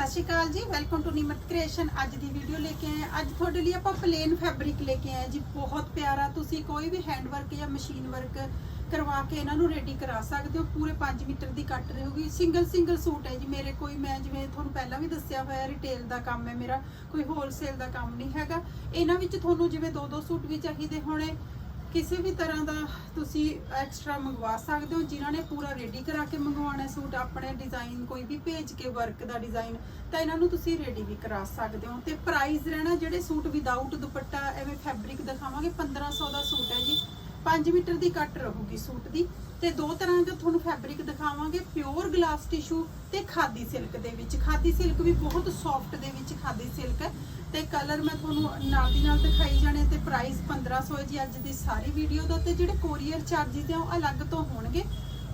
ਸਤਿ ਸ਼੍ਰੀ ਅਕਾਲ ਜੀ। Welcome to ਨਿਮਤ creation ਅੱਜ ਦੀ ਵੀਡੀਓ ਲੈ ਕੇ ਆਏ ਅੱਜ ਤੁਹਾਡੇ ਲਈ ਆਪਾਂ ਪਲੇਨ ਫੈਬਰਿਕ ਲੈ ਕੇ ਆਏ ਜੀ। ਬਹੁਤ ਪਿਆਰਾ ਤੁਸੀਂ ਕੋਈ ਵੀ ਹੈਂਡ ਵਰਕ ਜਾਂ ਮਸ਼ੀਨ ਵਰਕ ਕਰਵਾ ਕੇ ਇਹਨਾਂ ਨੂੰ ਰੈਡੀ ਕਰਾ ਸਕਦੇ ਹੋ। ਪੂਰੇ 5 ਮੀਟਰ ਦੀ ਕੱਟ ਰਹੂਗੀ ਸਿੰਗਲ ਸਿੰਗਲ ਸੂਟ ਹੈ ਜੀ। ਮੇਰੇ ਕੋਈ ਮੈਂ ਜਿਵੇਂ ਤੁਹਾਨੂੰ ਪਹਿਲਾਂ ਵੀ ਦੱਸਿਆ ਹੋਇਆ ਰਿਟੇਲ ਦਾ ਕੰਮ ਹੈ ਮੇਰਾ। ਕੋਈ ਹੋਲਸੇਲ ਦਾ ਕੰਮ ਨਹੀਂ ਹੈਗਾ। ਇਹਨਾਂ ਵਿੱਚ ਤੁਹਾਨੂੰ ਜਿਵੇਂ ਦੋ ਦੋ ਸੂਟ ਵੀ ਚਾਹੀਦੇ ਹੋਣੇ ਕਿਸੇ ਵੀ ਤਰ੍ਹਾਂ ਦਾ ਤੁਸੀਂ ਐਕਸਟਰਾ ਮੰਗਵਾ ਸਕਦੇ ਹੋ, ਜਿਨ੍ਹਾਂ ਨੇ ਪੂਰਾ ਰੈਡੀ ਕਰਾ ਕੇ ਮੰਗਵਾਉਣਾ ਸੂਟ, ਆਪਣੇ ਡਿਜ਼ਾਈਨ ਕੋਈ ਵੀ ਭੇਜ ਕੇ ਵਰਕ ਦਾ ਡਿਜ਼ਾਈਨ ਤਾਂ ਇਹਨਾਂ ਨੂੰ ਤੁਸੀਂ ਰੈਡੀ ਵੀ ਕਰਾ ਸਕਦੇ ਹੋ। ਤੇ ਪ੍ਰਾਈਸ ਰਹਿਣਾ ਜਿਹੜੇ ਸੂਟ ਵਿਦਆਊਟ ਦੁਪੱਟਾ, ਐਵੇਂ ਫੈਬਰਿਕ ਦਿਖਾਵਾਂਗੇ 1500 ਦਾ ਸੂਟ ਹੈ ਜੀ। 5 ਮੀਟਰ ਦੀ ਕੱਟ ਰਹੂਗੀ ਸੂਟ ਦੀ। ਤੇ ਦੋ ਤਰ੍ਹਾਂ ਦਾ ਤੁਹਾਨੂੰ ਫੈਬਰਿਕ ਦਿਖਾਵਾਂਗੇ ਪਿਓਰ ਗਲਾਸ ਟਿਸ਼ੂ ਤੇ ਖਾਦੀ ਸਿਲਕ ਦੇ ਵਿੱਚ। ਖਾਦੀ ਸਿਲਕ ਵੀ ਬਹੁਤ ਸੌਫਟ ਦੇ ਵਿੱਚ ਖਾਦੀ ਸਿਲਕ ਹੈ। ਤੇ ਕਲਰ ਮੈਂ ਤੁਹਾਨੂੰ ਨਾਲ ਦੀ ਨਾਲ ਦਿਖਾਈ ਜਾਣੇ ਤੇ ਪ੍ਰਾਈਸ 1500 ਹੈ ਜੀ, ਅੱਜ ਦੀ ਸਾਰੀ ਵੀਡੀਓ ਦਾ ਤੇ ਜਿਹੜੇ ਕੋਰੀਅਰ ਚਾਰਜਿਸ ਆ, ਉਹ ਅਲੱਗ ਤੋਂ ਹੋਣਗੇ।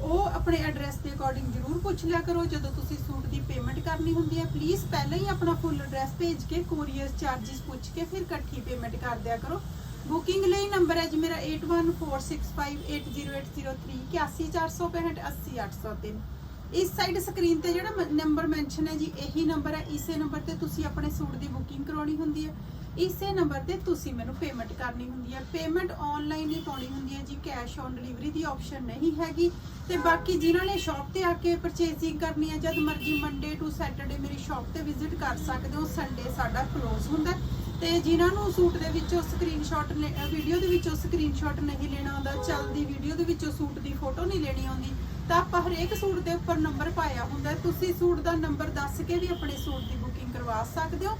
ਉਹ ਆਪਣੇ ਐਡਰੈਸ ਦੇ ਅਕੋਰਡਿੰਗ ਜ਼ਰੂਰ ਪੁੱਛ ਲਿਆ ਕਰੋ, ਜਦੋਂ ਤੁਸੀਂ ਸੂਟ ਦੀ ਪੇਮੈਂਟ ਕਰਨੀ ਹੁੰਦੀ ਹੈ। ਪਲੀਜ਼ ਪਹਿਲਾਂ ਹੀ ਆਪਣਾ ਫੁੱਲ ਐਡਰੈਸ ਭੇਜ ਕੇ ਕੋਰੀਅਰ ਚਾਰਜਿਸ ਪੁੱਛ ਕੇ ਫਿਰ ਇਕੱਠੀ ਪੇਮੈਂਟ ਕਰ ਦਿਆ ਕਰੋ। ਬੁਕਿੰਗ ਲਈ ਨੰਬਰ ਹੈ ਜੀ ਮੇਰਾ 8146580803 8465808803 ਇਸ ਸਾਈਡ ਸਕਰੀਨ ਤੇ ਜਿਹੜਾ ਨੰਬਰ ਮੈਂਸ਼ਨ ਹੈ ਜੀ, ਇਹੀ ਨੰਬਰ ਹੈ। ਇਸੇ ਨੰਬਰ ਤੇ ਤੁਸੀਂ ਆਪਣੇ ਸੂਟ ਦੀ ਬੁਕਿੰਗ ਕਰਾਉਣੀ ਹੁੰਦੀ ਹੈ। ਇਸੇ ਨੰਬਰ ਤੇ ਤੁਸੀਂ ਮੈਨੂੰ ਪੇਮੈਂਟ ਕਰਨੀ ਹੁੰਦੀ ਹੈ। ਪੇਮੈਂਟ ਆਨਲਾਈਨ ਹੀ ਪਾਉਣੀ ਹੁੰਦੀ ਹੈ ਜੀ ਕੈਸ਼ ਔਨ ਡਿਲੀਵਰੀ ਦੀ ਆਪਸ਼ਨ ਨਹੀਂ ਹੈਗੀ। ਤੇ ਬਾਕੀ ਜਿਨ੍ਹਾਂ ਨੇ ਸ਼ਾਪ ਤੇ ਆ ਕੇ ਪਰਚੇਸਿੰਗ ਕਰਨੀ ਹੈ, ਜਦ ਮਰਜ਼ੀ ਮੰਡੇ ਟੂ ਸੈਟਰਡੇ ਮੇਰੀ ਸ਼ਾਪ ਤੇ ਵਿਜ਼ਿਟ ਕਰ ਸਕਦੇ ਹੋ। ਸੰਡੇ ਸਾਡਾ ਕਲੋਜ਼ ਹੁੰਦਾ ਹੈ। ਤੇ ਜਿਨ੍ਹਾਂ ਨੂੰ ਸੂਟ ਦੇ ਵਿੱਚੋਂ ਸਕਰੀਨਸ਼ਾਟ ਵੀਡੀਓ ਦੇ ਵਿੱਚੋਂ ਸਕਰੀਨਸ਼ਾਟ ਨਹੀਂ ਲੈਣਾ ਆਉਂਦਾ, ਚੱਲਦੀ ਵੀਡੀਓ ਦੇ ਵਿੱਚੋਂ ਸੂਟ ਦੀ ਫੋਟੋ ਨਹੀਂ ਲੈਣੀ ਆਉਂਦੀ ਤਾਂ ਆਪਾਂ ਹਰੇਕ ਸੂਟ ਦੇ ਉੱਪਰ ਨੰਬਰ ਪਾਇਆ ਹੁੰਦਾ ਤੁਸੀਂ ਸੂਟ ਦਾ ਨੰਬਰ ਦੱਸ ਕੇ ਵੀ ਆਪਣੇ ਸੂਟ ਦੀ ਬੁਕਿੰਗ ਕਰਵਾ ਸਕਦੇ ਹੋ।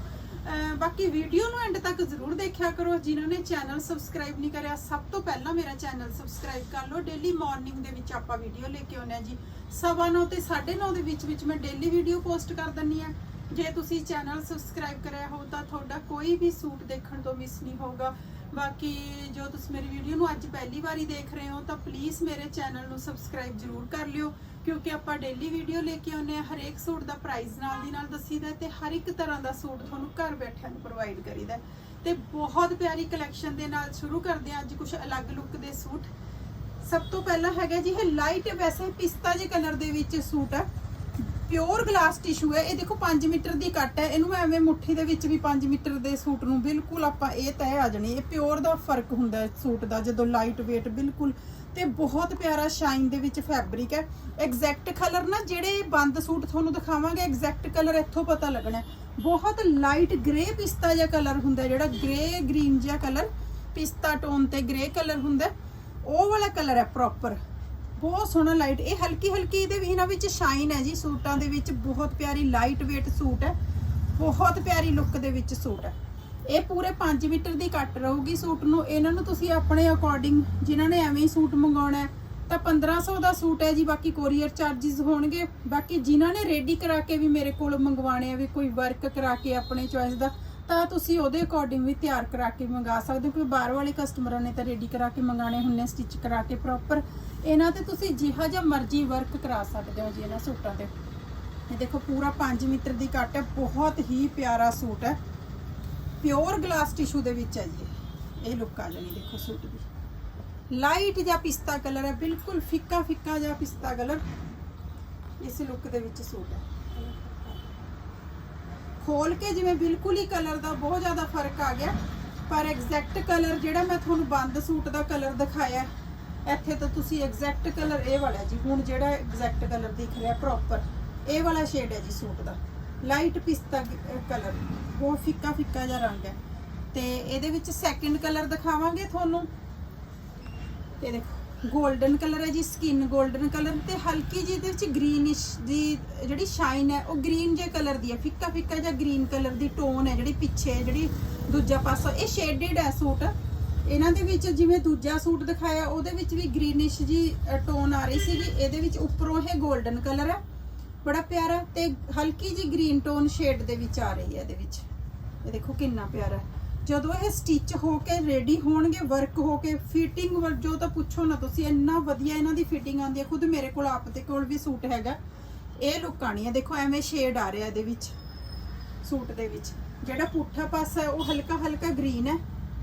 ਬਾਕੀ ਵੀਡੀਓ ਨੂੰ ਐਂਡ ਤੱਕ ਜ਼ਰੂਰ ਦੇਖਿਆ ਕਰੋ। ਜਿਨ੍ਹਾਂ ਨੇ ਚੈਨਲ ਸਬਸਕ੍ਰਾਈਬ ਨਹੀਂ ਕਰਿਆ, ਸਭ ਤੋਂ ਪਹਿਲਾਂ ਮੇਰਾ ਚੈਨਲ ਸਬਸਕ੍ਰਾਈਬ ਕਰ ਲਓ। ਡੇਲੀ ਮਾਰਨਿੰਗ ਦੇ ਵਿੱਚ ਆਪਾਂ ਵੀਡੀਓ ਲੈ ਕੇ ਆਉਂਦੇ ਹਾਂ ਜੀ। ਸਵਾ ਨੌ ਤੇ 9:30 ਦੇ ਵਿੱਚ ਵਿੱਚ ਮੈਂ ਡੇਲੀ ਵੀਡੀਓ ਪੋਸਟ ਕਰ ਦਿੰਨੀ ਆ ਜੇ ਤੁਸੀਂ ਚੈਨਲ ਸਬਸਕ੍ਰਾਈਬ ਕਰਿਆ ਹੋ ਤਾਂ ਤੁਹਾਡਾ ਕੋਈ ਵੀ ਸੂਟ ਦੇਖਣ ਤੋਂ ਮਿਸ ਨਹੀਂ ਹੋਊਗਾ। ਬਾਕੀ ਜੋ ਤੁਸੀਂ ਮੇਰੀ ਵੀਡੀਓ ਨੂੰ ਅੱਜ ਪਹਿਲੀ ਵਾਰੀ ਦੇਖ ਰਹੇ ਹੋ, ਤਾਂ ਪਲੀਜ਼ ਮੇਰੇ ਚੈਨਲ ਨੂੰ ਸਬਸਕ੍ਰਾਈਬ ਜ਼ਰੂਰ ਕਰ ਲਿਓ, ਕਿਉਂਕਿ ਆਪਾਂ ਡੇਲੀ ਵੀਡੀਓ ਲੈ ਕੇ ਆਉਂਦੇ ਆ ਹਰੇਕ ਸੂਟ ਦਾ ਪ੍ਰਾਈਸ ਨਾਲ ਦੀ ਨਾਲ ਦੱਸੀਦਾ ਤੇ ਹਰ ਇੱਕ ਤਰ੍ਹਾਂ ਦਾ ਸੂਟ ਤੁਹਾਨੂੰ ਘਰ ਬੈਠਿਆਂ ਨੂੰ ਪ੍ਰੋਵਾਈਡ ਕਰੀਦਾ ਹੈ। ਤੇ ਬਹੁਤ ਪਿਆਰੀ ਕਲੈਕਸ਼ਨ ਦੇ ਨਾਲ ਸ਼ੁਰੂ ਕਰਦੇ ਆ ਅੱਜ ਕੁਝ ਅਲੱਗ ਲੁੱਕ ਦੇ ਸੂਟ ਸਭ ਤੋਂ ਪਹਿਲਾਂ ਹੈਗਾ ਜੀ, ਇਹ ਲਾਈਟ ਵੈਸੇ ਪਿਸਤਾ ਜੇ ਕਲਰ ਦੇ ਵਿੱਚ ਸੂਟ ਹੈ ਪਿਓਰ ਗਲਾਸ ਟਿਸ਼ੂ ਹੈ, ਇਹ ਦੇਖੋ 5 ਮੀਟਰ ਦੀ ਕੱਟ ਹੈ, ਇਹਨੂੰ ਐਵੇਂ ਮੁੱਠੀ ਦੇ ਵਿੱਚ ਵੀ 5 ਮੀਟਰ ਦੇ ਸੂਟ ਨੂੰ ਬਿਲਕੁਲ ਆਪਾਂ ਇਹ ਤੈਅ ਆ ਜਾਣੀ ਇਹ ਪਿਓਰ ਦਾ ਫ਼ਰਕ ਹੁੰਦਾ ਹੈ ਸੂਟ ਦਾ, ਜਦੋਂ ਲਾਈਟ weight ਬਿਲਕੁਲ ਤੇ ਬਹੁਤ ਪਿਆਰਾ ਸ਼ਾਈਨ ਦੇ ਵਿੱਚ ਫੈਬਰਿਕ ਹੈ। ਐਗਜ਼ੈਕਟ ਕਲਰ ਨਾ ਜਿਹੜੇ ਬੰਦ ਸੂਟ ਤੁਹਾਨੂੰ ਦਿਖਾਵਾਂਗੇ ਐਗਜ਼ੈਕਟ ਕਲਰ ਇੱਥੋਂ ਪਤਾ ਲੱਗਣਾ ਬਹੁਤ ਲਾਈਟ ਗ੍ਰੇ ਪਿਸਤਾ ਜਿਹਾ ਕਲਰ ਹੁੰਦਾ ਜਿਹੜਾ ਗ੍ਰੇ ਗ੍ਰੀਨ ਜਿਹਾ ਕਲਰ ਪਿਸਤਾ ਟੋਨ ਤੇ ਗ੍ਰੇ ਕਲਰ ਹੁੰਦਾ ਉਹ ਵਾਲਾ ਕਲਰ ਹੈ ਪ੍ਰੋਪਰ ਬਹੁਤ ਸੋਹਣਾ ਲਾਈਟ ਇਹ ਹਲਕੀ ਹਲਕੀ ਇਹਦੇ ਵੀ ਇਹਨਾਂ ਵਿੱਚ ਸ਼ਾਈਨ ਹੈ ਜੀ, ਸੂਟਾਂ ਦੇ ਵਿੱਚ ਬਹੁਤ ਪਿਆਰੀ ਲਾਈਟ weight ਸੂਟ ਹੈ, ਬਹੁਤ ਪਿਆਰੀ ਲੁੱਕ ਦੇ ਵਿੱਚ ਸੂਟ ਹੈ। ਇਹ ਪੂਰੇ 5 ਮੀਟਰ ਦੀ ਕੱਟ ਰਹੂਗੀ ਸੂਟ ਨੂੰ, ਇਹਨਾਂ ਨੂੰ ਤੁਸੀਂ ਆਪਣੇ ਅਕੋਰਡਿੰਗ ਜਿਨ੍ਹਾਂ ਨੇ ਐਵੇਂ ਹੀ ਸੂਟ ਮੰਗਾਉਣਾ ਹੈ, ਤਾਂ 1500 ਦਾ ਸੂਟ ਹੈ ਜੀ, ਬਾਕੀ ਕੋਰੀਅਰ ਚਾਰजेस ਹੋਣਗੇ, ਬਾਕੀ ਜਿਨ੍ਹਾਂ ਨੇ ਰੈਡੀ ਕਰਾ ਕੇ ਵੀ ਮੇਰੇ ਕੋਲ ਮੰਗਵਾਣੇ ਆ, ਵੀ ਕੋਈ ਵਰਕ ਕਰਾ ਕੇ ਆਪਣੇ ਚੋਇਸ ਦਾ, ਤਾਂ ਤੁਸੀਂ ਉਹਦੇ ਅਕੋਰਡਿੰਗ ਵੀ ਤਿਆਰ ਕਰਾ ਕੇ ਮੰਗਾ ਸਕਦੇ ਹੋ, ਕਿਉਂਕਿ ਬਾਹਰ ਵਾਲੇ ਕਸਟਮਰਾਂ ਨੇ ਤਾਂ ਰੈਡੀ ਕਰਾ ਕੇ ਮੰਗਾਣੇ ਹੁੰਨੇ ਸਟਿਚ ਕਰਾ ਕੇ ਪ੍ਰੋਪਰ ਇਹਨਾਂ ਤੇ ਤੁਸੀਂ ਜਿਹਾ ਜਿਹਾ ਮਰਜ਼ੀ ਵਰਕ ਕਰਾ ਸਕਦੇ ਹੋ ਜੀ ਇਹਨਾਂ ਸੂਟਾਂ ਤੇ। ਇਹ ਦੇਖੋ ਪੂਰਾ 5 ਮੀਟਰ ਦੀ ਕੱਟ ਹੈ, ਬਹੁਤ ਹੀ ਪਿਆਰਾ ਸੂਟ ਹੈ। ਪਿਓਰ ਗਲਾਸ ਟਿਸ਼ੂ ਦੇ ਵਿੱਚ ਹੈ ਜੀ ਇਹ। ਲੁੱਕ ਆ ਜਾਣੀ ਦੇਖੋ ਸੂਟ ਦੀ। ਲਾਈਟ ਜਿਹਾ ਪਿਸਤਾ ਕਲਰ ਹੈ, ਬਿਲਕੁਲ ਫਿੱਕਾ ਫਿੱਕਾ ਜਿਹਾ ਪਿਸਤਾ ਕਲਰ ਇਸ ਲੁੱਕ ਦੇ ਵਿੱਚ ਸੂਟ ਹੈ। ਖੋਲ ਕੇ ਜਿਵੇਂ ਬਿਲਕੁਲ ਹੀ ਕਲਰ ਦਾ ਬਹੁਤ ਜ਼ਿਆਦਾ ਫ਼ਰਕ ਆ ਗਿਆ, ਪਰ ਐਗਜ਼ੈਕਟ ਕਲਰ ਜਿਹੜਾ ਮੈਂ ਤੁਹਾਨੂੰ ਬੰਦ ਸੂਟ ਦਾ ਕਲਰ ਦਿਖਾਇਆ ਇੱਥੇ ਤਾਂ ਤੁਸੀਂ ਐਗਜ਼ੈਕਟ ਕਲਰ ਇਹ ਵਾਲਾ ਜੀ, ਹੁਣ ਜਿਹੜਾ ਐਗਜ਼ੈਕਟ ਕਲਰ ਦਿਖ ਰਿਹਾ ਪ੍ਰੋਪਰ ਇਹ ਵਾਲਾ ਸ਼ੇਡ ਹੈ ਜੀ ਸੂਟ ਦਾ। ਲਾਈਟ ਪਿਸਤਾ ਕਲਰ ਬਹੁਤ ਫਿੱਕਾ ਫਿੱਕਾ ਜਿਹਾ ਰੰਗ ਹੈ। ਤੇ ਇਹਦੇ ਵਿੱਚ ਸੈਕਿੰਡ ਕਲਰ ਦਿਖਾਵਾਂਗੇ ਤੁਹਾਨੂੰ। ਇਹ ਦੇਖੋ 골ਡਨ ਕਲਰ ਹੈ ਜੀ ਸਕਿਨ 골ਡਨ ਕਲਰ ਤੇ ਹਲਕੀ ਜਿਹੀ ਇਹਦੇ ਵਿੱਚ ਗ੍ਰੀਨਿਸ਼ ਦੀ ਜਿਹੜੀ ਸ਼ਾਈਨ ਹੈ, ਉਹ ਗ੍ਰੀਨ ਜੇ ਕਲਰ ਦੀ ਹੈ। ਫਿੱਕਾ ਫਿੱਕਾ ਜਿਹਾ ਗ੍ਰੀਨ ਕਲਰ ਦੀ ਟੋਨ ਹੈ, ਜਿਹੜੀ ਪਿੱਛੇ ਜਿਹੜੀ ਦੂਜਾ ਪਾਸਾ, ਇਹ ਸ਼ੇਡਡ ਹੈ ਸੂਟ। ਇਹਨਾਂ ਦੇ ਵਿੱਚ ਜਿਵੇਂ ਦੂਜਾ ਸੂਟ ਦਿਖਾਇਆ, ਉਹਦੇ ਵਿੱਚ ਵੀ ਗ੍ਰੀਨਿਸ਼ ਜੀ ਟੋਨ ਆ ਰਹੀ ਸੀਗੀ। ਇਹਦੇ ਵਿੱਚ ਉੱਪਰੋਂ ਇਹ 골ਡਨ ਕਲਰ ਹੈ ਬੜਾ ਪਿਆਰਾ ਤੇ ਹਲਕੀ ਜੀ ਗ੍ਰੀਨ ਟੋਨ ਸ਼ੇਡ ਦੇ ਵਿੱਚ ਆ ਰਹੀ ਹੈ ਇਹਦੇ ਵਿੱਚ। ਇਹ ਦੇਖੋ ਕਿੰਨਾ ਪਿਆਰਾ। ਜਦੋਂ ਇਹ ਸਟਿਚ ਹੋ ਕੇ ਰੈਡੀ ਹੋਣਗੇ ਵਰਕ ਹੋ ਕੇ ਫਿਟਿੰਗ ਜੋ ਤਾਂ ਪੁੱਛੋ ਨਾ ਤੁਸੀਂ, ਇੰਨਾ ਵਧੀਆ ਇਹਨਾਂ ਦੀ ਫਿਟਿੰਗ ਆਉਂਦੀ ਹੈ। ਖੁਦ ਮੇਰੇ ਕੋਲ ਆਪ ਦੇ ਕੋਲ ਵੀ ਸੂਟ ਹੈਗਾ। ਇਹ ਲੁੱਕ ਆਣੀ ਹੈ। ਦੇਖੋ, ਐਵੇਂ ਸ਼ੇਡ ਆ ਰਿਹਾ ਇਹਦੇ ਵਿੱਚ, ਸੂਟ ਦੇ ਵਿੱਚ। ਜਿਹੜਾ ਪੁੱਠਾ ਪਾਸਾ ਹੈ, ਉਹ ਹਲਕਾ ਹਲਕਾ ਗ੍ਰੀਨ ਹੈ।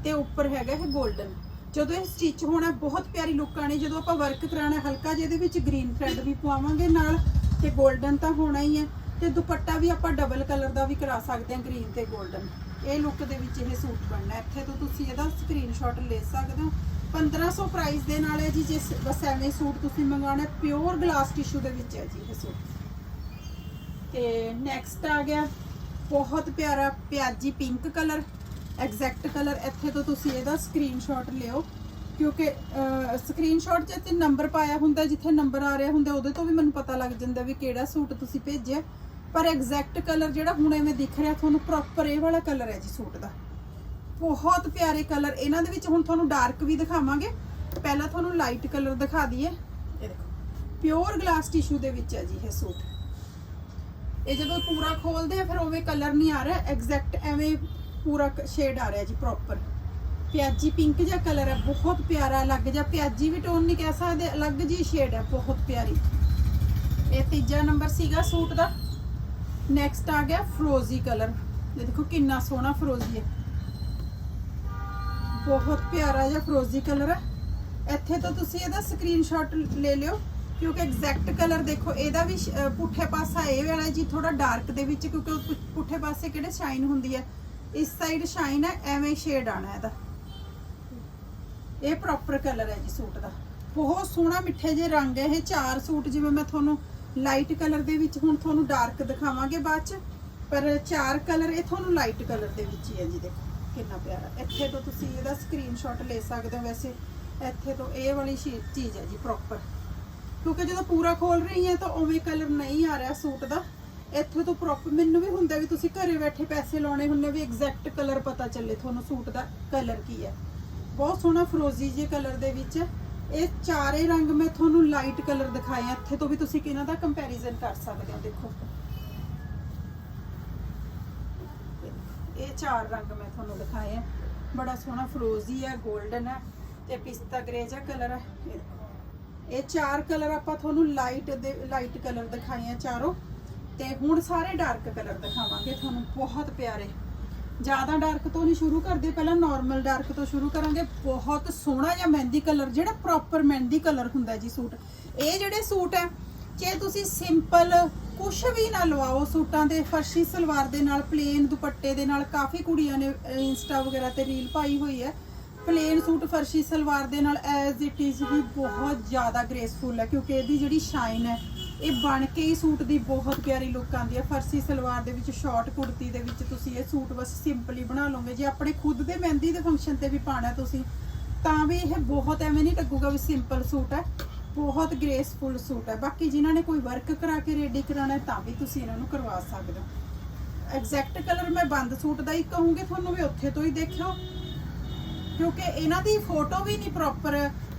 ਤੇ ਉੱਪਰ ਹੈਗਾ ਇਹ 골ਡਨ ਜਦੋਂ ਇਹ ਸਟਿਚ ਹੋਣਾ ਬਹੁਤ ਪਿਆਰੀ ਲੁੱਕ ਆਣੀ ਜਦੋਂ ਆਪਾਂ ਵਰਕ ਕਰਾਣਾ ਹਲਕਾ ਜਿਹਦੇ ਵਿੱਚ ਗ੍ਰੀਨ ਥ੍ਰੈਡ ਵੀ ਪਵਾਵਾਂਗੇ ਨਾਲ, ਤੇ 골ਡਨ ਤਾਂ ਹੋਣਾ ਹੀ ਹੈ। ਤੇ ਦੁਪੱਟਾ ਵੀ ਆਪਾਂ ਡਬਲ ਕਲਰ ਦਾ ਵੀ ਕਰਾ ਸਕਦੇ ਹਾਂ ਗ੍ਰੀਨ ਤੇ 골ਡਨ ਇਹ ਲੁੱਕ ਦੇ ਵਿੱਚ ਇਹ ਸੂਟ ਬਣਨਾ ਇੱਥੇ ਤੋਂ ਤੁਸੀਂ ਇਹਦਾ ਸਕਰੀਨਸ਼ਾਟ ਲੈ ਸਕਦੇ ਹੋ। 1500 ਪ੍ਰਾਈਸ ਦੇ ਨਾਲ ਹੈ ਜੀ, ਜੇ ਬਸ ਐਵੇਂ ਸੂਟ ਤੁਸੀਂ ਮੰਗਾਉਣਾ ਪਿਓਰ ਗਲਾਸ ਟਿਸ਼ੂ ਦੇ ਵਿੱਚ ਹੈ ਜੀ ਇਹ ਸੂਟ। ਤੇ ਨੈਕਸਟ ਆ ਗਿਆ, ਬਹੁਤ ਪਿਆਰਾ ਪਿਆਜੀ ਪਿੰਕ ਕਲਰ ਐਗਜ਼ੈਕਟ ਕਲਰ ਇੱਥੇ ਤੋਂ ਤੁਸੀਂ ਇਹਦਾ ਸਕਰੀਨਸ਼ਾਟ ਲਿਓ, ਕਿਉਂਕਿ ਸਕਰੀਨਸ਼ਾਟ 'ਚ ਤੇ ਨੰਬਰ ਪਾਇਆ ਹੁੰਦਾ, ਜਿੱਥੇ ਨੰਬਰ ਆ ਰਿਹਾ ਹੁੰਦਾ, ਉਹਦੇ ਤੋਂ ਵੀ ਮੈਨੂੰ ਪਤਾ ਲੱਗ ਜਾਂਦਾ ਵੀ ਕਿਹੜਾ ਸੂਟ ਤੁਸੀਂ ਭੇਜਿਆ। ਪਰ ਐਗਜ਼ੈਕਟ ਕਲਰ ਜਿਹੜਾ ਹੁਣ ਐਵੇਂ ਦਿਖ ਰਿਹਾ, ਤੁਹਾਨੂੰ ਪ੍ਰੋਪਰ ਇਹ ਵਾਲਾ ਕਲਰ ਹੈ ਜੀ ਸੂਟ ਦਾ। ਬਹੁਤ ਪਿਆਰੇ ਕਲਰ, ਇਹਨਾਂ ਦੇ ਵਿੱਚ ਹੁਣ ਤੁਹਾਨੂੰ ਡਾਰਕ ਵੀ ਦਿਖਾਵਾਂਗੇ। ਪਹਿਲਾਂ ਤੁਹਾਨੂੰ ਲਾਈਟ ਕਲਰ ਦਿਖਾ ਦਈਏ। ਇਹ ਦੇਖੋ ਪਿਓਰ ਗਲਾਸ ਟਿਸ਼ੂ ਦੇ ਵਿੱਚ ਹੈ ਜੀ ਇਹ ਸੂਟ। ਇਹ ਜਦੋਂ ਪੂਰਾ ਖੋਲਦੇ ਆ, ਫਿਰ ਉਵੇਂ ਕਲਰ ਨਹੀਂ ਆ ਰਿਹਾ, ਐਗਜ਼ੈਕਟ ਐਵੇਂ ਪੂਰਾ ਸ਼ੇਡ ਆ ਰਿਹਾ ਜੀ ਪ੍ਰੋਪਰ ਪਿਆਜੀ ਪਿੰਕ ਜਿਹਾ ਕਲਰ ਹੈ ਬਹੁਤ ਪਿਆਰਾ ਲੱਗ ਜਾ ਪਿਆਜੀ ਵੀ ਟੋਨ ਨਹੀਂ ਕਹਿ ਸਕਦੇ, ਅਲੱਗ ਜੀ ਸ਼ੇਡ ਹੈ ਬਹੁਤ ਪਿਆਰੀ। ਇਹ ਤੀਜਾ ਨੰਬਰ ਸੀਗਾ ਸੂਟ ਦਾ। ਨੈਕਸਟ ਆ ਗਿਆ ਫਰੋਜ਼ੀ ਕਲਰ ਇਹ ਦੇਖੋ ਕਿੰਨਾ ਸੋਹਣਾ ਫਰੋਜ਼ੀ ਹੈ। ਬਹੁਤ ਪਿਆਰਾ ਜਿਹਾ ਫਰੋਜ਼ੀ ਕਲਰ ਹੈ ਇੱਥੇ ਤੋਂ ਤੁਸੀਂ ਇਹਦਾ ਸਕਰੀਨਸ਼ਾਟ ਲੈ ਲਿਓ, ਕਿਉਂਕਿ ਐਗਜ਼ੈਕਟ ਕਲਰ ਦੇਖੋ, ਇਹਦਾ ਵੀ ਪੁੱਠੇ ਪਾਸਾ ਇਹ ਵਾਲਾ ਜੀ ਥੋੜਾ ਡਾਰਕ ਦੇ ਵਿੱਚ, ਕਿਉਂਕਿ ਉਹ ਪੁੱਠੇ ਪਾਸੇ ਕਿਹੜੇ ਸ਼ਾਈਨ ਹੁੰਦੀ ਹੈ। ਇਸ ਸਾਈਡ ਸ਼ਾਈਨ ਹੈ, ਐਵੇਂ ਸ਼ੇਡ ਆਣਾ ਇਹਦਾ। ਇਹ ਪ੍ਰੋਪਰ ਕਲਰ ਹੈ ਜੀ ਸੂਟ ਦਾ। ਬਹੁਤ ਸੋਹਣਾ ਮਿੱਠੇ ਜਿਹੇ ਰੰਗ ਹੈ ਇਹ ਚਾਰ ਸੂਟ, ਜਿਵੇਂ ਮੈਂ ਤੁਹਾਨੂੰ ਲਾਈਟ ਕਲਰ ਦੇ ਵਿੱਚ ਹੁਣ ਤੁਹਾਨੂੰ ਡਾਰਕ ਦਿਖਾਵਾਂਗੇ ਬਾਅਦ ਚ। ਪਰ ਚਾਰ ਕਲਰ ਇਹ ਤੁਹਾਨੂੰ ਲਾਈਟ ਕਲਰ ਦੇ ਵਿੱਚ ਹੀ ਹੈ ਜੀ ਦੇਖੋ, ਕਿੰਨਾ ਪਿਆਰਾ। ਇੱਥੇ ਤੋਂ ਤੁਸੀਂ ਇਹਦਾ ਸਕਰੀਨਸ਼ਾਟ ਲੈ ਸਕਦੇ ਹੋ ਵੈਸੇ। ਇੱਥੇ ਤੋਂ ਇਹ ਵਾਲੀ ਸ਼ੀ- ਚੀਜ਼ ਹੈ ਜੀ ਪ੍ਰੋਪਰ ਕਿਉਂਕਿ ਜਦੋਂ ਪੂਰਾ ਖੋਲ ਰਹੀ ਹੈ ਤਾਂ ਉਵੇਂ ਕਲਰ ਨਹੀਂ ਆ ਰਿਹਾ ਸੂਟ ਦਾ। ਇੱਥੋਂ ਤੋਂ ਪ੍ਰੋਪਰ ਮੈਨੂੰ ਵੀ ਹੁੰਦਾ ਵੀ ਤੁਸੀਂ ਘਰੇ ਬੈਠੇ ਪੈਸੇ ਲਾਉਣੇ ਹੁੰਦੇ ਵੀ ਐਗਜ਼ੈਕਟ ਕਲਰ ਪਤਾ ਚੱਲੇ, ਤੁਹਾਨੂੰ ਸੂਟ ਦਾ ਕਲਰ ਕੀ ਹੈ। ਬਹੁਤ ਸੋਹਣਾ ਫਰੋਜ਼ੀ ਜਿਹੇ ਕਲਰ ਦੇ ਵਿੱਚ, ਇਹ ਚਾਰੇ ਰੰਗ ਮੈਂ ਤੁਹਾਨੂੰ ਲਾਈਟ ਕਲਰ ਦਿਖਾਏ ਆ, ਇੱਥੇ ਤੋਂ ਵੀ ਤੁਸੀਂ ਕਿਹਨਾਂ ਦਾ ਕੰਪੈਰੀਜ਼ਨ ਕਰ ਸਕਦੇ ਹੋ, ਦੇਖੋ। ਇਹ ਚਾਰ ਰੰਗ ਮੈਂ ਤੁਹਾਨੂੰ ਦਿਖਾਏ ਆ, ਬੜਾ ਸੋਹਣਾ ਫਰੋਜ਼ੀ ਹੈ 골ਡਨ ਹੈ ਤੇ ਪਿਸਤਾ ਗ੍ਰੇ ਜਿਹਾ ਕਲਰ ਹੈ। ਇਹ ਇਹ ਚਾਰ ਕਲਰ ਆਪਾਂ ਤੁਹਾਨੂੰ ਲਾਈਟ ਦੇ ਲਾਈਟ ਕਲਰ ਦਿਖਾਏ ਆ ਚਾਰੋਂ। ਤੇ ਹੁਣ ਸਾਰੇ ਡਾਰਕ ਕਲਰ ਦਿਖਾਵਾਂਗੇ, ਤੁਹਾਨੂੰ ਬਹੁਤ ਪਿਆਰੇ। ਜ਼ਿਆਦਾ ਡਾਰਕ ਤੋਂ ਨਹੀਂ ਸ਼ੁਰੂ ਕਰਦੇ, ਪਹਿਲਾਂ ਨਾਰਮਲ ਡਾਰਕ ਤੋਂ ਸ਼ੁਰੂ ਕਰਾਂਗੇ। ਬਹੁਤ ਸੋਹਣਾ ਜਿਹਾ ਮਹਿੰਦੀ ਕਲਰ, ਜਿਹੜਾ ਪ੍ਰੋਪਰ ਮਹਿੰਦੀ ਕਲਰ ਹੁੰਦਾ ਜੀ ਸੂਟ। ਇਹ ਜਿਹੜੇ ਸੂਟ ਹੈ, ਜੇ ਤੁਸੀਂ ਸਿੰਪਲ ਕੁਛ ਵੀ ਨਾ ਲਵਾਓ ਸੂਟਾਂ 'ਤੇ ਫਰਸ਼ੀ ਸਲਵਾਰ ਦੇ ਨਾਲ ਪਲੇਨ ਦੁਪੱਟੇ ਦੇ ਨਾਲ, ਕਾਫੀ ਕੁੜੀਆਂ ਨੇ ਇੰਸਟਾ ਵਗੈਰਾ ਤੇ ਰੀਲ ਪਾਈ ਹੋਈ ਹੈ। ਪਲੇਨ ਸੂਟ, ਫਰਸ਼ੀ ਸਲਵਾਰ ਦੇ ਨਾਲ ਐਜ਼ ਇਟ ਇਜ਼ ਵੀ ਬਹੁਤ ਜ਼ਿਆਦਾ ਗ੍ਰੇਸਫੁਲ ਹੈ, ਕਿਉਂਕਿ ਇਹਦੀ ਜਿਹੜੀ ਸ਼ਾਈਨ ਹੈ ਇਹ ਬਣ ਕੇ ਹੀ ਸੂਟ ਦੀ ਬਹੁਤ ਪਿਆਰੀ ਲੁੱਕ ਆਉਂਦੀ ਹੈ ਫਰਸੀ ਸਲਵਾਰ ਦੇ ਵਿੱਚ ਸ਼ਾਰਟ ਕੁੜਤੀ ਦੇ ਵਿੱਚ ਤੁਸੀਂ ਇਹ ਸੂਟ ਬਸ ਸਿੰਪਲੀ ਬਣਾ ਲਓਗੇ। ਜੇ ਆਪਣੇ ਖੁਦ ਦੇ ਮਹਿੰਦੀ ਦੇ ਫੰਕਸ਼ਨ ਤੇ ਵੀ ਪਾਣਾ ਤੁਸੀਂ, ਤਾਂ ਵੀ ਇਹ ਬਹੁਤ ਐਵੇਂ ਨਹੀਂ ਲੱਗੂਗਾ ਵੀ ਸਿੰਪਲ ਸੂਟ ਹੈ। ਬਹੁਤ ਗ੍ਰੇਸਫੁਲ ਸੂਟ ਹੈ। ਬਾਕੀ ਜਿਨ੍ਹਾਂ ਨੇ ਕੋਈ ਵਰਕ ਕਰਾ ਕੇ ਰੈਡੀ ਕਰਾਣਾ ਤਾਂ ਵੀ ਤੁਸੀਂ ਇਹਨਾਂ ਨੂੰ ਕਰਵਾ ਸਕਦੇ ਹੋ। ਐਗਜ਼ੈਕਟ ਕਲਰ ਮੈਂ ਬੰਦ ਸੂਟ ਦਾ ਹੀ ਕਹੂੰਗੀ, ਤੁਹਾਨੂੰ ਵੀ ਉੱਥੇ ਤੋਂ ਹੀ ਦੇਖਿਓ। ਕਿਉਂਕਿ ਇਹਨਾਂ ਦੀ ਫੋਟੋ ਵੀ ਨਹੀਂ ਪ੍ਰੋਪਰ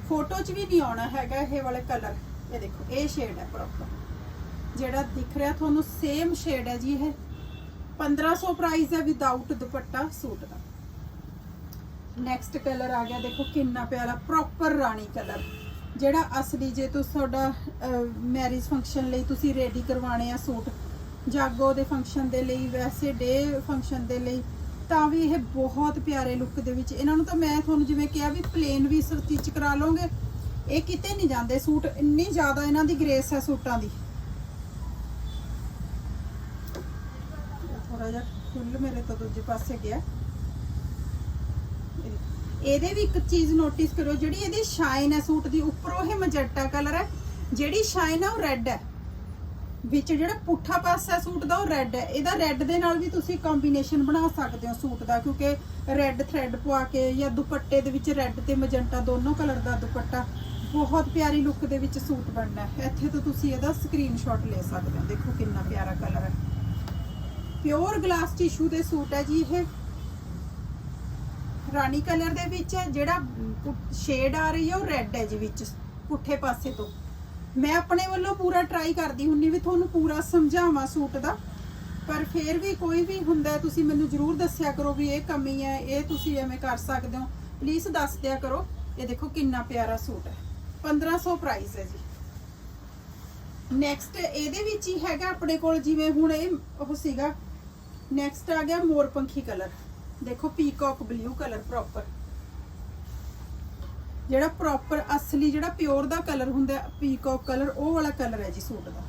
ਫੋਟੋ 'ਚ ਵੀ ਨਹੀਂ ਆਉਣਾ ਹੈਗਾ ਇਹ ਵਾਲੇ ਕਲਰ ਇਹ ਦੇਖੋ, ਇਹ ਸ਼ੇਡ ਹੈ ਪ੍ਰੋਪਰ ਜਿਹੜਾ ਦਿਖ ਰਿਹਾ ਤੁਹਾਨੂੰ ਸੇਮ ਸ਼ੇਡ ਹੈ ਜੀ ਇਹ। 1500 ਪ੍ਰਾਈਸ ਹੈ ਵਿਦਆਊਟ ਦੁਪੱਟਾ ਸੂਟ ਦਾ। ਨੈਕਸਟ ਕਲਰ ਆ ਗਿਆ, ਦੇਖੋ ਕਿੰਨਾ ਪਿਆਰਾ ਪ੍ਰੋਪਰ ਰਾਣੀ ਕਲਰ ਜਿਹੜਾ ਅਸਲੀ ਜੇ ਤੁਸੀਂ ਤੁਹਾਡਾ ਮੈਰਿਜ ਫੰਕਸ਼ਨ ਲਈ ਤੁਸੀਂ ਰੈਡੀ ਕਰਵਾਣੇ ਆ ਸੂਟ ਜਾਗੋ ਦੇ ਫੰਕਸ਼ਨ ਦੇ ਲਈ, ਵੈਸੇ ਡੇ ਫੰਕਸ਼ਨ ਦੇ ਲਈ, ਤਾਂ ਵੀ ਇਹ ਬਹੁਤ ਪਿਆਰੇ ਲੁੱਕ ਦੇ ਵਿੱਚ। ਇਹਨਾਂ ਨੂੰ ਤਾਂ ਮੈਂ ਤੁਹਾਨੂੰ ਜਿਵੇਂ ਕਿਹਾ ਵੀ ਪਲੇਨ ਵੀ ਸਟਿਚ ਕਰਾ ਲਓਗੇ ਇਹ ਕਿਤੇ ਨਹੀਂ ਜਾਂਦੇ ਸੂਟ, ਇੰਨੀ ਜ਼ਿਆਦਾ ਇਹਨਾਂ ਦੀ ਗ੍ਰੇਸ ਹੈ ਸੂਟਾਂ ਦੀ। ਥੋੜਾ ਜਿਹਾ ਫੁੱਲ ਮੇਰੇ ਤੋਂ ਦੂਜੇ ਪਾਸੇ ਗਿਆ। ਇਹਦੇ ਵੀ ਇੱਕ ਚੀਜ਼ ਨੋਟਿਸ ਕਰੋ ਜਿਹੜੀ ਇਹਦੀ ਸ਼ਾਈਨ ਹੈ ਸੂਟ ਦੀ, ਉੱਪਰੋਂ ਇਹ ਮਜੈਂਟਾ ਕਲਰ ਹੈ। ਜਿਹੜੀ ਸ਼ਾਈਨ ਹੈ ਉਹ ਰੈੱਡ ਹੈ। ਵਿੱਚ ਜਿਹੜਾ ਪੁੱਠਾ ਪਾਸਾ ਸੂਟ ਦਾ, ਉਹ ਰੈੱਡ ਹੈ। ਇਹਦਾ ਰੈੱਡ ਦੇ ਨਾਲ ਵੀ ਤੁਸੀਂ ਕੰਬੀਨੇਸ਼ਨ ਬਣਾ ਸਕਦੇ ਹੋ ਸੂਟ ਦਾ, ਕਿਉਂਕਿ ਰੈੱਡ ਥ੍ਰੈਡ ਪਵਾ ਕੇ ਜਾਂ ਦੁਪੱਟੇ ਦੇ ਵਿੱਚ ਰੈੱਡ ਤੇ ਮਜੰਟਾ ਦੋਨੋਂ ਕਲਰ ਦਾ ਦੁਪੱਟਾ। ਬਹੁਤ ਪਿਆਰੀ ਲੁੱਕ ਦੇ ਵਿੱਚ ਸੂਟ ਬਣਨਾ ਹੈ। ਇੱਥੇ ਤੋਂ ਤੁਸੀਂ ਇਹਦਾ ਸਕਰੀਨਸ਼ਾਟ ਲੈ ਸਕਦੇ ਹੋ। ਦੇਖੋ ਕਿੰਨਾ ਪਿਆਰਾ ਕਲਰ ਹੈ। ਪਿਓਰ ਗਲਾਸ ਟਿਸ਼ੂ ਦੇ ਸੂਟ ਹੈ ਜੀ ਇਹ। ਰਾਣੀ ਕਲਰ ਦੇ ਵਿੱਚ ਜਿਹੜਾ ਸ਼ੇਡ ਆ ਰਹੀ ਹੈ ਉਹ ਰੈੱਡ ਹੈ ਜੀ ਵਿੱਚ, ਪੁੱਠੇ ਪਾਸੇ ਤੋਂ। ਮੈਂ ਆਪਣੇ ਵੱਲੋਂ ਪੂਰਾ ਟਰਾਈ ਕਰਦੀ ਹੁੰਨੀ ਵੀ ਤੁਹਾਨੂੰ ਪੂਰਾ ਸਮਝਾਵਾਂ ਸੂਟ ਦਾ। ਪਰ ਫਿਰ ਵੀ ਕੋਈ ਵੀ ਹੁੰਦਾ ਤੁਸੀਂ ਮੈਨੂੰ ਜਰੂਰ ਦੱਸਿਆ ਕਰੋ ਵੀ ਇਹ ਕਮੀ ਹੈ, ਇਹ ਤੁਸੀਂ ਐਵੇਂ ਕਰ ਸਕਦੇ ਹੋ। ਪਲੀਜ਼ ਦੱਸ ਦਿਆ ਕਰੋ। ਇਹ ਦੇਖੋ ਕਿੰਨਾ ਪਿਆਰਾ ਸੂਟ ਹੈ। 1500 ਪ੍ਰਾਈਸ ਹੈ ਜੀ। ਨੈਕਸਟ ਇਹਦੇ ਵਿੱਚ ਹੀ ਹੈਗਾ ਆਪਣੇ ਕੋਲ, ਜਿਵੇਂ ਹੁਣ ਇਹ ਉਹ ਸੀਗਾ। ਨੈਕਸਟ ਆ ਗਿਆ ਮੋਰਪੰਖੀ ਕਲਰ ਦੇਖੋ ਪੀਕੌਕ ਬਲੂ ਕਲਰ ਪ੍ਰੋਪਰ ਜਿਹੜਾ ਪ੍ਰੋਪਰ ਅਸਲੀ ਜਿਹੜਾ ਪਿਓਰ ਦਾ ਕਲਰ ਹੁੰਦਾ ਪੀਕੌਕ ਕਲਰ ਉਹ ਵਾਲਾ ਕਲਰ ਹੈ ਜੀ ਸੂਟ ਦਾ।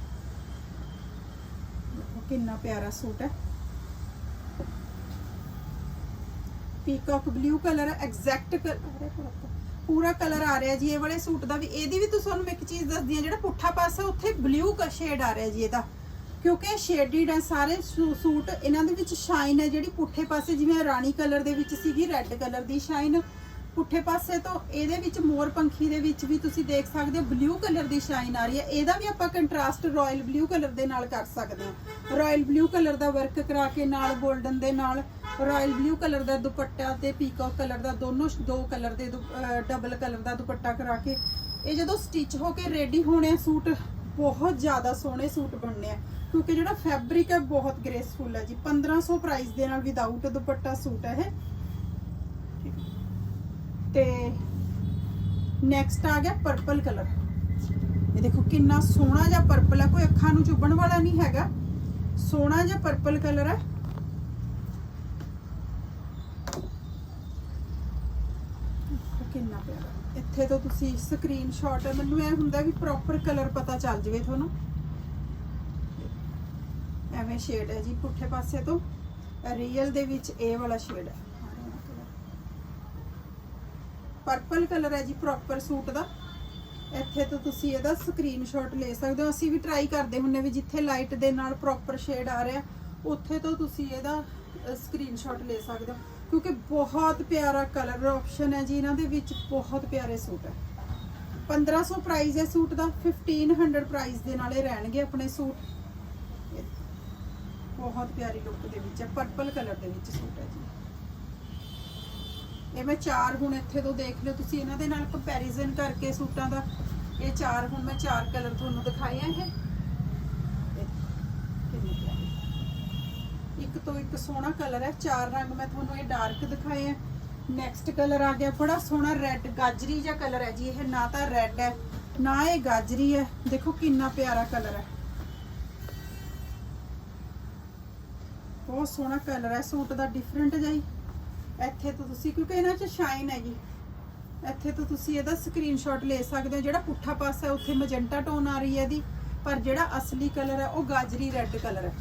ਦੇਖੋ ਕਿੰਨਾ ਪਿਆਰਾ ਸੂਟ ਹੈ। ਪੀਕਾਕ ਬਲੂ ਕਲਰ ਹੈ ਐਗਜ਼ੈਕਟ ਪੂਰਾ ਕਲਰ ਆ ਰਿਹਾ ਜੀ, ਇਹ ਵਾਲੇ ਸੂਟ ਦਾ ਵੀ। ਇਹਦੀ ਵੀ ਤੁਹਾਨੂੰ ਮੈਂ ਇੱਕ ਚੀਜ਼ ਦੱਸਦੀ ਹਾਂ, ਜਿਹੜਾ ਪੁੱਠਾ ਪਾਸਾ, ਉੱਥੇ ਬਲੂ ਕਾ ਸ਼ੇਡ ਆ ਰਿਹਾ ਜੀ ਇਹਦਾ। ਕਿਉਂਕਿ ਇਹ ਸ਼ੇਡਡ ਹੈ ਸਾਰੇ ਸੂ- ਸੂਟ ਇਹਨਾਂ ਦੇ ਵਿੱਚ ਸ਼ਾਈਨ ਹੈ, ਜਿਹੜੀ ਪੁੱਠੇ ਪਾਸੇ ਜਿਵੇਂ ਰਾਣੀ ਕਲਰ ਦੇ ਵਿੱਚ ਸੀਗੀ ਰੈੱਡ ਕਲਰ ਦੀ ਸ਼ਾਈਨ ਪੁੱਠੇ ਪਾਸੇ ਤੋਂ ਇਹਦੇ ਵਿੱਚ ਮੋਰ ਪੰਖੀ ਦੇ ਵਿੱਚ ਵੀ ਤੁਸੀਂ ਦੇਖ ਸਕਦੇ ਹੋ ਬਲੂ ਕਲਰ ਦੀ ਸ਼ਾਈਨ ਆ ਰਹੀ ਹੈ। ਇਹਦਾ ਵੀ ਆਪਾਂ ਕੰਟਰਾਸਟ ਰਾਇਲ ਬਲੂ ਕਲਰ ਦੇ ਨਾਲ ਕਰ ਸਕਦੇ ਹਾਂ। ਰਾਇਲ ਬਲੂ ਕਲਰ ਦਾ ਵਰਕ ਕਰਾ ਕੇ ਨਾਲ 골ਡਨ ਦੇ ਨਾਲ ਰਾਇਲ ਬਲੂ ਕਲਰ ਦਾ ਦੁਪੱਟਾ ਤੇ ਪੀਕਾਕ ਕਲਰ ਦਾ ਦੋਨੋਂ ਦੋ ਕਲਰ ਦੇ ਡਬਲ ਕਲਰ ਦਾ ਦੁਪੱਟਾ ਕਰਾ ਕੇ ਇਹ ਜਦੋਂ ਸਟਿਚ ਹੋ ਕੇ ਰੈਡੀ ਹੋਣੇ ਆ, ਸੂਟ ਬਹੁਤ ਜ਼ਿਆਦਾ ਸੋਹਣੇ ਸੂਟ ਬਣਨੇ ਆ। ਕਿਉਂਕਿ ਜਿਹੜਾ ਫੈਬਰਿਕ ਹੈ ਬਹੁਤ ਗ੍ਰੇਸਫੁਲ ਹੈ ਜੀ। 1500 ਪ੍ਰਾਈਸ ਦੇ ਨਾਲ ਵਿਦਆਊਟ ਦੁਪੱਟਾ ਸੂਟ ਹੈ ਇਹ। ਤੇ ਨੈਕਸਟ ਆ ਗਿਆ ਪਰਪਲ ਕਲਰ ਇਹ ਦੇਖੋ ਕਿੰਨਾ ਸੋਹਣਾ ਜਿਹਾ ਪਰਪਲ ਹੈ ਕੋਈ ਅੱਖਾਂ ਨੂੰ ਚੁੱਭਣ ਵਾਲਾ ਨਹੀਂ ਹੈਗਾ। ਸੋਹਣਾ ਜਿਹਾ ਪਰਪਲ ਕਲਰ ਹੈ ਕਿੰਨਾ ਪਿਆਰਾ। ਇੱਥੇ ਤੋਂ ਤੁਸੀਂ ਸਕਰੀਨਸ਼ਾਟ ਮੈਨੂੰ ਇਹ ਹੁੰਦਾ ਵੀ ਪ੍ਰੋਪਰ ਕਲਰ ਪਤਾ ਚੱਲ ਜਵੇ ਤੁਹਾਨੂੰ। ਐਵੇਂ ਸ਼ੇਡ ਹੈ ਜੀ, ਪੁੱਠੇ ਪਾਸੇ ਤੋਂ। ਰੀਅਲ ਦੇ ਵਿੱਚ ਇਹ ਵਾਲਾ ਸ਼ੇਡ ਹੈ। ਪਰਪਲ ਕਲਰ ਹੈ ਜੀ ਪ੍ਰੋਪਰ ਸੂਟ ਦਾ। ਇੱਥੇ ਤੋਂ ਤੁਸੀਂ ਇਹਦਾ ਸਕਰੀਨਸ਼ਾਟ ਲੈ ਸਕਦੇ ਹੋ। ਅਸੀਂ ਵੀ ਟਰਾਈ ਕਰਦੇ ਹੁੰਨੇ ਵੀ ਜਿੱਥੇ ਲਾਈਟ ਦੇ ਨਾਲ ਪ੍ਰੋਪਰ ਸ਼ੇਡ ਆ ਰਿਹਾ, ਉੱਥੇ ਤੋਂ ਤੁਸੀਂ ਇਹਦਾ ਸਕਰੀਨਸ਼ਾਟ ਲੈ ਸਕਦੇ ਹੋ। ਕਿਉਂਕਿ ਬਹੁਤ ਪਿਆਰਾ ਕਲਰ ਆਪਸ਼ਨ ਹੈ ਜੀ, ਇਹਨਾਂ ਦੇ ਵਿੱਚ ਬਹੁਤ ਪਿਆਰੇ ਸੂਟ ਹੈ। 1500 ਪ੍ਰਾਈਸ ਹੈ ਸੂਟ ਦਾ 1500 ਪ੍ਰਾਈਸ ਦੇ ਨਾਲ ਇਹ ਰਹਿਣਗੇ ਆਪਣੇ ਸੂਟ ਬਹੁਤ ਪਿਆਰੀ ਲੁੱਕ ਦੇ ਵਿੱਚ ਹੈ ਪਰਪਲ ਕਲਰ ਦੇ ਵਿੱਚ ਸੂਟ ਹੈ ਜੀ। ਇਹ ਮੈਂ ਚਾਰ ਹੁਣ ਇੱਥੇ ਤੋਂ ਦੇਖ ਲਿਓ। ਤੁਸੀਂ ਇਹਨਾਂ ਦੇ ਨਾਲ ਕੰਪੈਰੀਜ਼ਨ ਕਰਕੇ ਸੂਟਾਂ ਦਾ ਇਹ ਚਾਰ ਹੁਣ ਮੈਂ ਚਾਰ ਕਲਰ ਤੁਹਾਨੂੰ ਦਿਖਾਏ ਆ ਇਹ। ਇੱਕ ਤੋਂ ਇੱਕ ਸੋਹਣਾ ਕਲਰ ਹੈ, ਚਾਰ ਰੰਗ ਮੈਂ ਤੁਹਾਨੂੰ ਇਹ ਡਾਰਕ ਦਿਖਾਏ ਆ। ਨੈਕਸਟ ਕਲਰ ਆ ਗਿਆ ਬੜਾ ਸੋਹਣਾ ਰੈੱਡ ਗਾਜਰੀ ਜਿਹਾ ਕਲਰ ਹੈ ਜੀ ਇਹ, ਨਾ ਤਾਂ ਰੈੱਡ ਹੈ, ਨਾ ਇਹ ਗਾਜਰੀ ਹੈ। ਦੇਖੋ ਕਿੰਨਾ ਪਿਆਰਾ ਕਲਰ ਹੈ। ਬਹੁਤ ਸੋਹਣਾ ਕਲਰ ਹੈ, ਸੂਟ ਦਾ ਡਿਫਰੈਂਟ ਜਿਹਾ ਹੀ। ਇੱਥੇ ਤੋਂ ਤੁਸੀਂ, ਕਿਉਂਕਿ ਇਹਨਾਂ 'ਚ ਸ਼ਾਈਨ ਹੈਗੀ। ਇੱਥੇ ਤੋਂ ਤੁਸੀਂ ਇਹਦਾ ਸਕਰੀਨਸ਼ਾਟ ਲੈ ਸਕਦੇ ਹੋ, ਜਿਹੜਾ ਪੁੱਠਾ ਪਾਸਾ ਹੈ, ਉੱਥੇ ਮੈਜੈਂਟਾ ਟੋਨ ਆ ਰਹੀ ਹੈ ਇਹਦੀ। ਪਰ ਜਿਹੜਾ ਅਸਲੀ ਕਲਰ ਹੈ, ਉਹ ਗਾਜਰੀ ਰੈੱਡ ਕਲਰ ਹੈ।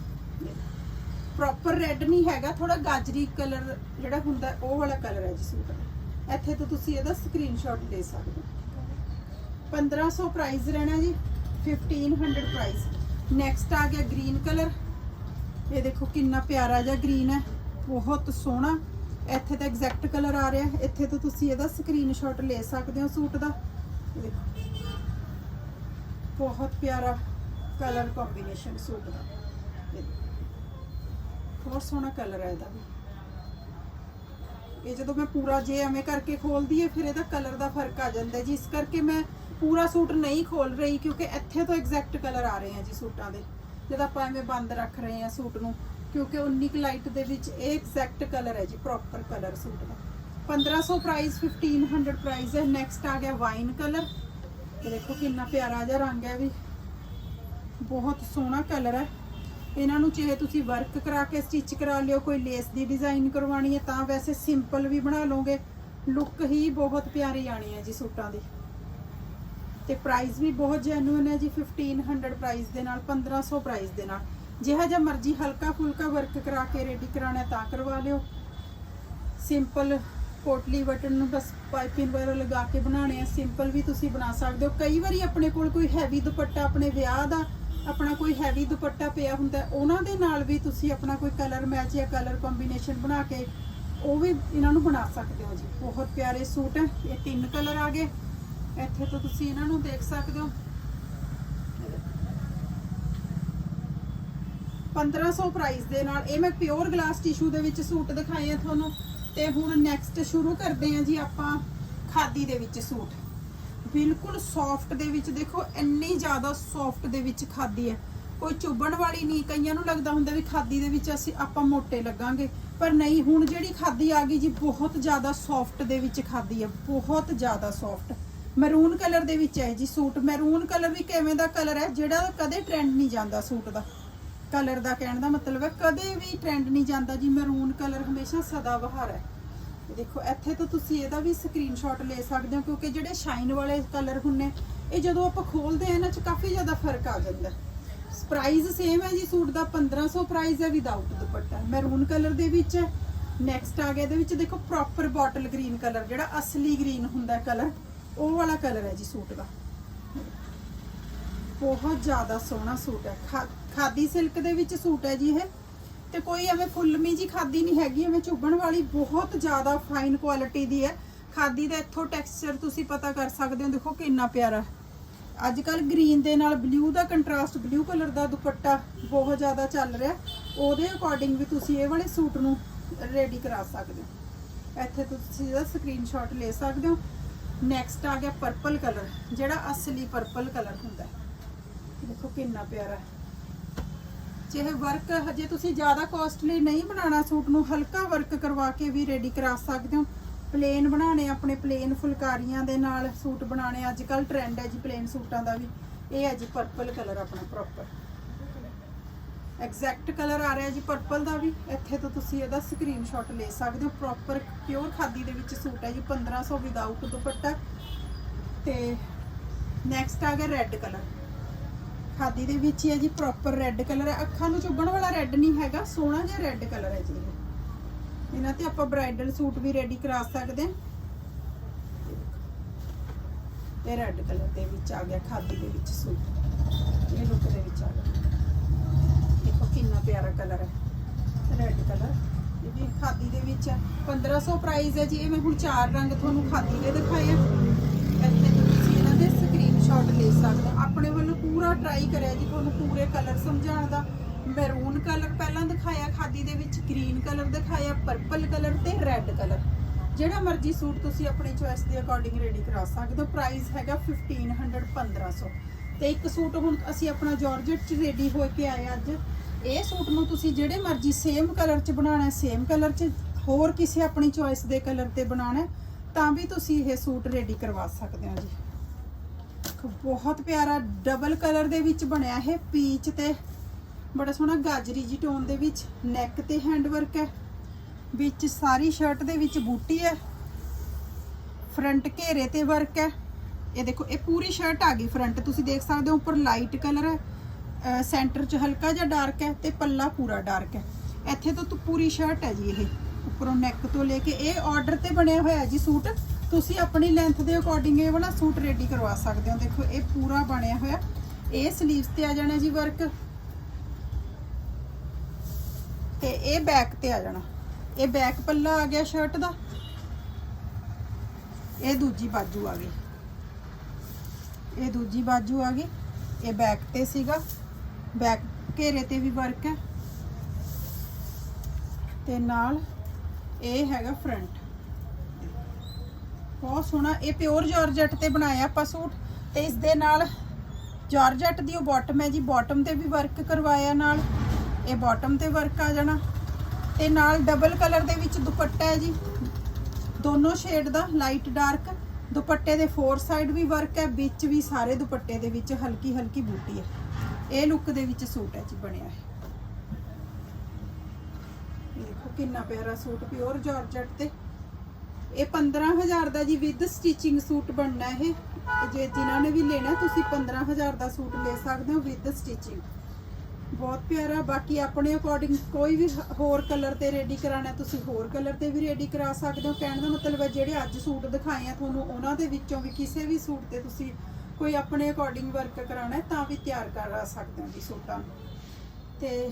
ਪ੍ਰੋਪਰ ਰੈੱਡ ਨਹੀਂ ਹੈਗਾ ਥੋੜਾ ਗਾਜਰੀ ਕਲਰ ਜਿਹੜਾ ਹੁੰਦਾ, ਉਹ ਵਾਲਾ ਕਲਰ ਹੈ ਜੀ ਸੂਟ। ਦਾ ਇੱਥੇ ਤੋਂ ਤੁਸੀਂ ਇਹਦਾ ਸਕਰੀਨਸ਼ਾਟ ਲੈ ਸਕਦੇ ਹੋ। 1500 ਪ੍ਰਾਈਸ ਰਹਿਣਾ ਜੀ 1500 ਪ੍ਰਾਈਸ ਨੈਕਸਟ ਆ ਗਿਆ ਗ੍ਰੀਨ ਕਲਰ ਇਹ ਦੇਖੋ ਕਿੰਨਾ ਪਿਆਰਾ ਜਿਹਾ ਗ੍ਰੀਨ ਹੈ। ਬਹੁਤ ਸੋਹਣਾ। ਇੱਥੇ ਤਾਂ ਐਗਜ਼ੈਕਟ ਕਲਰ ਆ ਰਿਹਾ। ਇੱਥੇ ਤੋਂ ਤੁਸੀਂ ਇਹਦਾ ਸਕਰੀਨਸ਼ਾਟ ਲੈ ਸਕਦੇ ਹੋ ਸੂਟ ਦਾ। ਬਹੁਤ ਪਿਆਰਾ ਕਲਰ ਕੰਬੀਨੇਸ਼ਨ ਸੂਟ ਦਾ। ਬਹੁਤ ਸੋਹਣਾ ਕਲਰ ਹੈ ਇਹਦਾ ਵੀ। ਇਹ ਜਦੋਂ ਮੈਂ ਪੂਰਾ ਜੇ ਐਵੇਂ ਕਰਕੇ ਖੋਲਦੀ ਹੈ, ਫਿਰ ਇਹਦਾ ਕਲਰ ਦਾ ਫ਼ਰਕ ਆ ਜਾਂਦਾ ਜੀ। ਇਸ ਕਰਕੇ ਮੈਂ ਪੂਰਾ ਸੂਟ ਨਹੀਂ ਖੋਲ ਰਹੀ, ਕਿਉਂਕਿ ਇੱਥੇ ਤੋਂ ਐਗਜ਼ੈਕਟ ਕਲਰ ਆ ਰਹੇ ਆ ਜੀ ਸੂਟਾਂ ਦੇ। ਜਦ ਆਪਾਂ ਐਵੇਂ ਬੰਦ ਰੱਖ ਰਹੇ ਆ ਸੂਟ ਨੂੰ ਕਿਉਂਕਿ 19 ਕੁ ਲਾਈਟ ਦੇ ਵਿੱਚ ਇਹ ਐਗਜ਼ੈਕਟ ਕਲਰ ਹੈ ਜੀ ਪ੍ਰੋਪਰ ਕਲਰ ਸੂਟ ਦਾ। 1500 ਪ੍ਰਾਈਸ 1500 ਪ੍ਰਾਈਸ ਹੈ। ਨੈਕਸਟ ਆ ਗਿਆ ਵਾਈਨ ਕਲਰ ਇਹ ਦੇਖੋ ਕਿੰਨਾ ਪਿਆਰਾ ਜਿਹਾ ਰੰਗ ਹੈ ਵੀ। ਬਹੁਤ ਸੋਹਣਾ ਕਲਰ ਹੈ। ਇਹਨਾਂ ਨੂੰ ਚਾਹੇ ਤੁਸੀਂ ਵਰਕ ਕਰਾ ਕੇ ਸਟਿਚ ਕਰਾ ਲਿਓ, ਕੋਈ ਲੇਸ ਦੀ ਡਿਜ਼ਾਈਨ ਕਰਵਾਣੀ ਹੈ, ਤਾਂ ਵੈਸੇ ਸਿੰਪਲ ਵੀ ਬਣਾ ਲਓਗੇ। ਲੁੱਕ ਹੀ ਬਹੁਤ ਪਿਆਰੀ ਆਣੀ ਹੈ ਜੀ ਸੂਟਾਂ ਦੀ। ਤੇ ਪ੍ਰਾਈਸ ਵੀ ਬਹੁਤ ਜੈਨੂਇਨ ਹੈ ਜੀ 1500 ਪ੍ਰਾਈਸ ਦੇ ਨਾਲ 1500 ਪ੍ਰਾਈਸ ਦੇ ਨਾਲ। ਜਿਹਾ ਜਿਹਾ ਮਰਜ਼ੀ ਹਲਕਾ ਫੁਲਕਾ ਵਰਕ ਕਰਾ ਕੇ ਰੈਡੀ ਕਰਾਣਾ ਤਾਂ ਕਰਵਾ ਲਿਓ। ਸਿੰਪਲ ਕੋਟਲੀ ਬਟਨ ਨੂੰ ਬਸ ਪਾਈਪਿੰਗ ਵਗੈਰਾ ਲਗਾ ਕੇ ਬਣਾਉਣੇ ਆ। ਸਿੰਪਲ ਵੀ ਤੁਸੀਂ ਬਣਾ ਸਕਦੇ ਹੋ। ਕਈ ਵਾਰੀ ਆਪਣੇ ਕੋਲ ਕੋਈ ਹੈਵੀ ਦੁਪੱਟਾ ਆਪਣੇ ਵਿਆਹ ਦਾ ਆਪਣਾ ਕੋਈ ਹੈਵੀ ਦੁਪੱਟਾ ਪਿਆ ਹੁੰਦਾ, ਉਹਨਾਂ ਦੇ ਨਾਲ ਵੀ ਤੁਸੀਂ ਆਪਣਾ ਕੋਈ ਕਲਰ ਮੈਚ ਜਾਂ ਕਲਰ ਕੰਬੀਨੇਸ਼ਨ ਬਣਾ ਕੇ ਉਹ ਵੀ ਇਹਨਾਂ ਨੂੰ ਬਣਾ ਸਕਦੇ ਹੋ ਜੀ। ਬਹੁਤ ਪਿਆਰੇ ਸੂਟ ਹੈ। ਇਹ ਤਿੰਨ ਕਲਰ ਆ ਗਏ। ਇੱਥੇ ਤੋਂ ਤੁਸੀਂ ਇਹਨਾਂ ਨੂੰ ਦੇਖ ਸਕਦੇ ਹੋ। 1500 ਪ੍ਰਾਈਸ ਦੇ ਨਾਲ, ਇਹ ਮੈਂ ਪਿਓਰ ਗਲਾਸ ਟਿਸ਼ੂ ਦੇ ਵਿੱਚ ਸੂਟ ਦਿਖਾਏ ਆ ਤੁਹਾਨੂੰ। ਤੇ ਹੁਣ ਨੈਕਸਟ ਸ਼ੁਰੂ ਕਰਦੇ ਹਾਂ ਜੀ ਆਪਾਂ ਖਾਦੀ ਦੇ ਵਿੱਚ ਸੂਟ। ਬਿਲਕੁਲ ਸੌਫਟ ਦੇ ਵਿੱਚ ਦੇਖੋ, ਇੰਨੀ ਜ਼ਿਆਦਾ ਸੌਫਟ ਦੇ ਵਿੱਚ ਖਾਦੀ ਹੈ। ਕੋਈ ਚੁੱਭਣ ਵਾਲੀ ਨਹੀਂ, ਕਈਆਂ ਨੂੰ ਲੱਗਦਾ ਹੁੰਦਾ ਵੀ ਖਾਦੀ ਦੇ ਵਿੱਚ ਅਸੀਂ, ਆਪਾਂ ਮੋਟੇ ਲੱਗਾਂਗੇ। ਪਰ ਨਹੀਂ, ਹੁਣ ਜਿਹੜੀ ਖਾਦੀ ਆ ਗਈ ਜੀ, ਬਹੁਤ ਜ਼ਿਆਦਾ ਸੌਫਟ ਦੇ ਵਿੱਚ ਖਾਦੀ ਹੈ, ਬਹੁਤ ਜ਼ਿਆਦਾ ਸੌਫਟ ਮੈਰੂਨ ਕਲਰ ਦੇ ਵਿੱਚ ਹੈ ਜੀ ਸੂਟ। ਮੈਰੂਨ ਕਲਰ ਵੀ ਕਿਵੇਂ ਦਾ ਕਲਰ ਹੈ, ਜਿਹੜਾ ਕਦੇ ਟ੍ਰੈਂਡ ਨਹੀਂ ਜਾਂਦਾ ਸੂਟ ਦਾ। ਕਲਰ ਦਾ ਕਹਿਣ ਦਾ ਮਤਲਬ ਹੈ, ਕਦੇ ਵੀ ਟ੍ਰੈਂਡ ਨਹੀਂ ਜਾਂਦਾ ਜੀ ਮੈਰੂਨ ਕਲਰ ਹਮੇਸ਼ਾ ਸਦਾ ਬਹਾਰ ਹੈ। ਦੇਖੋ, ਇੱਥੇ ਤਾਂ ਤੁਸੀਂ ਇਹਦਾ ਵੀ ਸਕਰੀਨਸ਼ਾਟ ਲੈ ਸਕਦੇ ਹੋ, ਕਿਉਂਕਿ ਜਿਹੜੇ ਸ਼ਾਈਨ ਵਾਲੇ ਕਲਰ ਹੁੰਨੇ, ਇਹ ਜਦੋਂ ਆਪਾਂ ਖੋਲਦੇ ਆ ਇਹਨਾਂ 'ਚ ਕਾਫੀ ਜ਼ਿਆਦਾ ਫ਼ਰਕ ਆ ਜਾਂਦਾ ਪ੍ਰਾਈਸ ਸੇਮ ਹੈ ਜੀ, ਸੂਟ ਦਾ 1500 ਪ੍ਰਾਈਸ ਹੈ ਵਿਦਆਊਟ ਦੁਪੱਟਾ। ਮੈਰੂਨ ਕਲਰ ਦੇ ਵਿੱਚ ਹੈ ਨੈਕਸਟ ਆ ਗਿਆ, ਇਹਦੇ ਵਿੱਚ ਦੇਖੋ ਪ੍ਰੋਪਰ ਬੋਟਲ ਗ੍ਰੀਨ ਕਲਰ, ਜਿਹੜਾ ਅਸਲੀ ਗ੍ਰੀਨ ਹੁੰਦਾ ਕਲਰ, ਉਹ ਵਾਲਾ ਕਲਰ ਹੈ ਜੀ ਸੂਟ ਦਾ। ਬਹੁਤ ਜ਼ਿਆਦਾ ਸੋਹਣਾ ਸੂਟ ਹੈ। ਖਾ- ਖਾਦੀ ਸਿਲਕ ਦੇ ਵਿੱਚ ਸੂਟ ਹੈ ਜੀ ਇਹ। ਤੇ ਕੋਈ ਐਵੇਂ ਫੁੱਲਮੀ ਜੀ ਖਾਦੀ ਨਹੀਂ ਹੈਗੀ, ਐਵੇਂ ਚੁੱਭਣ ਵਾਲੀ ਬਹੁਤ ਜ਼ਿਆਦਾ ਫਾਈਨ ਕੁਆਲਿਟੀ ਦੀ ਹੈ। ਖਾਦੀ ਦਾ ਇੱਥੋਂ ਟੈਕਸਚਰ ਤੁਸੀਂ ਪਤਾ ਕਰ ਸਕਦੇ ਹੋ, ਦੇਖੋ ਕਿੰਨਾ ਪਿਆਰਾ ਅੱਜ ਕੱਲ ਗ੍ਰੀਨ ਦੇ ਨਾਲ ਬਲੂ ਦਾ ਕੰਟਰਾਸਟ ਬਲੂ ਕਲਰ ਦਾ ਦੁਪੱਟਾ ਬਹੁਤ ਜ਼ਿਆਦਾ ਚੱਲ ਰਿਹਾ ਉਹਦੇ ਅਕੋਰਡਿੰਗ ਵੀ ਤੁਸੀਂ ਇਹ ਵਾਲੇ ਸੂਟ ਨੂੰ ਰੈਡੀ ਕਰਾ ਸਕਦੇ ਹੋ। ਇੱਥੇ ਤੁਸੀਂ ਇਹਦਾ ਸਕਰੀਨਸ਼ਾਟ ਲੈ ਸਕਦੇ ਹੋ। ਨੈਕਸਟ ਆ ਗਿਆ ਪਰਪਲ ਕਲਰ ਜਿਹੜਾ ਅਸਲੀ ਪਰਪਲ ਕਲਰ ਹੁੰਦਾ ਦੇਖੋ ਕਿੰਨਾ ਪਿਆਰਾ ਹੈ। ਜੇ ਵਰਕ ਹਜੇ ਤੁਸੀਂ ਜ਼ਿਆਦਾ ਕੋਸਟਲੀ ਨਹੀਂ ਬਣਾਉਣਾ, ਸੂਟ ਨੂੰ ਹਲਕਾ ਵਰਕ ਕਰਵਾ ਕੇ ਵੀ ਰੈਡੀ ਕਰਾ ਸਕਦੇ ਹੋ। ਪਲੇਨ ਬਣਾਣੇ ਆਪਣੇ ਪਲੇਨ ਫੁਲਕਾਰੀਆਂ ਦੇ ਨਾਲ ਸੂਟ ਬਣਾਣੇ ਅੱਜ ਕੱਲ ਟ੍ਰੈਂਡ ਹੈ ਜੀ ਪਲੇਨ ਸੂਟਾਂ ਦਾ ਵੀ। ਇਹ ਹੈ ਜੀ ਪਰਪਲ ਕਲਰ ਆਪਣਾ ਪ੍ਰੋਪਰ ਐਗਜ਼ੈਕਟ ਕਲਰ ਆ ਰਿਹਾ ਜੀ ਪਰਪਲ ਦਾ ਵੀ। ਇੱਥੇ ਤੋਂ ਤੁਸੀਂ ਇਹਦਾ ਸਕਰੀਨਸ਼ਾਟ ਲੈ ਸਕਦੇ ਹੋ। ਪ੍ਰੋਪਰ ਪਿਓਰ ਖਾਦੀ ਦੇ ਵਿੱਚ ਸੂਟ ਹੈ ਜੀ 1500 ਵਿਦਆਊਟ ਦੁਪੱਟਾ। ਤੇ ਨੈਕਸਟ ਆ ਗਿਆ ਰੈੱਡ ਕਲਰ ਖਾਦੀ ਦੇ ਵਿੱਚ ਹੀ ਹੈ ਜੀ ਪ੍ਰੋਪਰ ਰੈੱਡ ਕਲਰ ਹੈ। ਅੱਖਾਂ ਨੂੰ ਚੁੱਭਣ ਵਾਲਾ ਰੈੱਡ ਨਹੀਂ ਹੈਗਾ, ਸੋਹਣਾ ਜਿਹਾ ਰੈੱਡ ਕਲਰ ਹੈ ਜੀ ਇਹਨਾਂ ਤੇ ਆਪਾਂ ਬ੍ਰਾਈਡਲ ਸੂਟ ਵੀ ਰੈਡੀ ਕਰਾ ਸਕਦੇ ਹਾਂ। ਇਹ ਰੈੱਡ ਕਲਰ ਦੇ ਵਿੱਚ ਆ ਗਿਆ, ਖਾਦੀ ਦੇ ਵਿੱਚ ਸੂਟ ਇਹ ਲੁੱਕ ਦੇ ਵਿੱਚ ਆ ਗਿਆ। ਦੇਖੋ ਕਿੰਨਾ ਪਿਆਰਾ ਕਲਰ ਹੈ। ਰੈੱਡ ਕਲਰ ਇਹ ਵੀ ਖਾਦੀ ਦੇ ਵਿੱਚ ਹੈ। 1500 ਪ੍ਰਾਈਸ ਹੈ ਜੀ। ਇਹ ਮੈਂ ਹੁਣ ਚਾਰ ਰੰਗ ਤੁਹਾਨੂੰ ਖਾਦੀ ਦੇ ਦਿਖਾਏ ਆ। ਇੱਥੇ ਸਕਰੀਨਸ਼ਾਟ ਲੈ ਸਕਦੇ। ਹੋ ਆਪਣੇ ਵੱਲੋਂ ਪੂਰਾ ਟਰਾਈ ਕਰਿਆ ਜੀ, ਤੁਹਾਨੂੰ ਪੂਰੇ ਕਲਰ ਸਮਝਾਉਣ ਦਾ। ਮੈਰੂਨ ਕਲਰ ਪਹਿਲਾਂ ਦਿਖਾਇਆ, ਖਾਦੀ ਦੇ ਵਿੱਚ ਗ੍ਰੀਨ ਕਲਰ ਦਿਖਾਇਆ ਪਰਪਲ ਕਲਰ ਤੇ ਰੈੱਡ ਕਲਰ ਜਿਹੜਾ ਮਰਜ਼ੀ ਸੂਟ ਤੁਸੀਂ ਆਪਣੀ ਚੋਇਸ ਦੇ ਅਕੋਰਡਿੰਗ ਰੈਡੀ ਕਰਾ ਸਕਦੇ ਹੋ। ਪ੍ਰਾਈਸ ਹੈਗਾ 1500 1500 ਤੇ ਇੱਕ ਸੂਟ ਹੁਣ ਅਸੀਂ ਆਪਣਾ ਜਾਰਜਟ ਚ ਰੈਡੀ ਹੋ ਕੇ ਆਏ ਅੱਜ। ਇਹ ਸੂਟ ਨੂੰ ਤੁਸੀਂ ਜਿਹੜੇ ਮਰਜ਼ੀ ਸੇਮ ਕਲਰ ਚ ਬਣਾਉਣਾ ਸੇਮ ਕਲਰ ਚ ਹੋਰ ਕਿਸੇ ਆਪਣੀ ਚੋਇਸ ਦੇ ਕਲਰ ਤੇ ਬਣਾਉਣਾ ਤਾਂ ਵੀ ਤੁਸੀਂ ਇਹ ਸੂਟ ਰੈਡੀ ਕਰਵਾ ਸਕਦੇ ਹੋ ਜੀ। ਬਹੁਤ ਪਿਆਰਾ ਡਬਲ ਕਲਰ ਦੇ ਵਿੱਚ ਬਣਿਆ ਇਹ ਪੀਚ ਤੇ। ਬੜਾ ਸੋਹਣਾ ਗਾਜਰੀ ਜੀ ਟੋਨ ਦੇ ਵਿੱਚ ਨੈਕ ਤੇ ਹੈਂਡ ਵਰਕ ਹੈ। ਵਿੱਚ ਸਾਰੀ ਸ਼ਰਟ ਦੇ ਵਿੱਚ ਬੂਟੀ ਹੈ। ਫਰੰਟ ਘੇਰੇ ਤੇ ਵਰਕ ਹੈ। ਇਹ ਦੇਖੋ, ਇਹ ਪੂਰੀ ਸ਼ਰਟ ਆ ਗਈ ਫਰੰਟ ਤੁਸੀਂ ਦੇਖ ਸਕਦੇ ਹੋ ਉੱਪਰ ਲਾਈਟ ਕਲਰ ਹੈ ਸੈਂਟਰ 'ਚ ਹਲਕਾ ਜਿਹਾ ਡਾਰਕ ਹੈ ਤੇ ਪੱਲਾ ਪੂਰਾ ਡਾਰਕ ਹੈ। ਇੱਥੇ ਤੋਂ ਤਾਂ ਪੂਰੀ ਸ਼ਰਟ ਹੈ ਜੀ ਇਹ। ਉੱਪਰੋਂ ਨੈਕ ਤੋਂ ਲੈ ਕੇ ਇਹ ਆਰਡਰ ਤੇ ਬਣਿਆ ਹੋਇਆ ਜੀ ਸੂਟ। ਤੁਸੀਂ ਆਪਣੀ ਲੈਂਥ ਦੇ ਅਕੋਰਡਿੰਗ ਇਹ ਵਾਲਾ ਸੂਟ ਰੈਡੀ ਕਰਵਾ ਸਕਦੇ ਹੋ। ਦੇਖੋ, ਇਹ ਪੂਰਾ ਬਣਿਆ ਹੋਇਆ। ਇਹ ਸਲੀਵਸ ਤੇ ਆ ਜਾਣਾ ਜੀ ਵਰਕ ਤੇ ਇਹ ਬੈਕ ਤੇ ਆ ਜਾਣਾ। ਇਹ ਬੈਕ ਪੱਲਾ ਆ ਗਿਆ ਸ਼ਰਟ ਦਾ। ਇਹ ਦੂਜੀ ਬਾਜੂ ਆ ਗਈ। ਇਹ ਦੂਜੀ ਬਾਜੂ ਆ ਗਈ। ਇਹ ਬੈਕ ਤੇ ਸੀਗਾ। ਬੈਕ ਘੇਰੇ ਤੇ ਵੀ ਵਰਕ ਹੈ। ਤੇ ਨਾਲ ਇਹ ਹੈਗਾ ਫਰੰਟ ਬਹੁਤ ਸੋਹਣਾ, ਇਹ ਪਿਓਰ ਜਾਰਜਟ ਤੇ ਬਣਾਇਆ ਆਪਾਂ ਸੂਟ ਤੇ ਇਸ ਦੇ ਨਾਲ ਜਾਰਜਟ ਦੀ ਉਹ ਬਾਟਮ ਹੈ ਜੀ ਬਾਟਮ ਤੇ ਵੀ ਵਰਕ ਕਰਵਾਇਆ ਨਾਲ, ਇਹ ਬਾਟਮ ਤੇ ਵਰਕ ਆ ਜਾਣਾ ਤੇ ਨਾਲ ਡਬਲ ਕਲਰ ਦੇ ਵਿੱਚ ਦੁਪੱਟਾ ਹੈ ਜੀ, ਦੋਨੋਂ ਸ਼ੇਡ ਦਾ ਲਾਈਟ ਡਾਰਕ ਦੁਪੱਟੇ ਦੇ ਫੋਰ ਸਾਈਡ ਵੀ ਵਰਕ ਹੈ, ਵਿੱਚ ਵੀ ਸਾਰੇ ਦੁਪੱਟੇ ਦੇ ਵਿੱਚ ਹਲਕੀ ਹਲਕੀ ਬੂਟੀ ਹੈ। ਇਹ ਲੁੱਕ ਦੇ ਵਿੱਚ ਸੂਟ ਹੈ ਜੀ, ਬਣਿਆ ਹੈ। ਦੇਖੋ ਕਿੰਨਾ ਪਿਆਰਾ ਸੂਟ, ਪਿਓਰ ਜਾਰਜਟ ਤੇ। ਇਹ 15000 ਦਾ ਜੀ ਵਿਦ ਸਟਿਚਿੰਗ ਸੂਟ ਬਣਨਾ ਇਹ। ਜੇ ਜਿਨ੍ਹਾਂ ਨੇ ਵੀ ਲੈਣਾ, ਤੁਸੀਂ 15000 ਦਾ ਸੂਟ ਲੈ ਸਕਦੇ ਹੋ ਵਿਦ ਸਟਿਚਿੰਗ ਬਹੁਤ ਪਿਆਰਾ, ਬਾਕੀ ਆਪਣੇ ਅਕੋਰਡਿੰਗ ਕੋਈ ਵੀ ਹੋਰ ਕਲਰ ਤੇ ਰੈਡੀ ਕਰਾਣਾ ਤੁਸੀਂ ਹੋਰ ਕਲਰ ਤੇ ਵੀ ਰੈਡੀ ਕਰਾ ਸਕਦੇ ਹੋ। ਕਹਿਣ ਦਾ ਮਤਲਬ ਹੈ, ਜਿਹੜੇ ਅੱਜ ਸੂਟ ਦਿਖਾਏ ਆ ਤੁਹਾਨੂੰ, ਉਹਨਾਂ ਦੇ ਵਿੱਚੋਂ ਵੀ ਕਿਸੇ ਵੀ ਸੂਟ ਤੇ ਤੁਸੀਂ ਕੋਈ ਆਪਣੇ ਅਕੋਰਡਿੰਗ ਵਰਕ ਕਰਾਣਾ ਤਾਂ ਵੀ ਤਿਆਰ ਕਰਾ ਸਕਦੇ ਹੋ ਜੀ ਸੂਟਾਂ ਨੂੰ। ਤੇ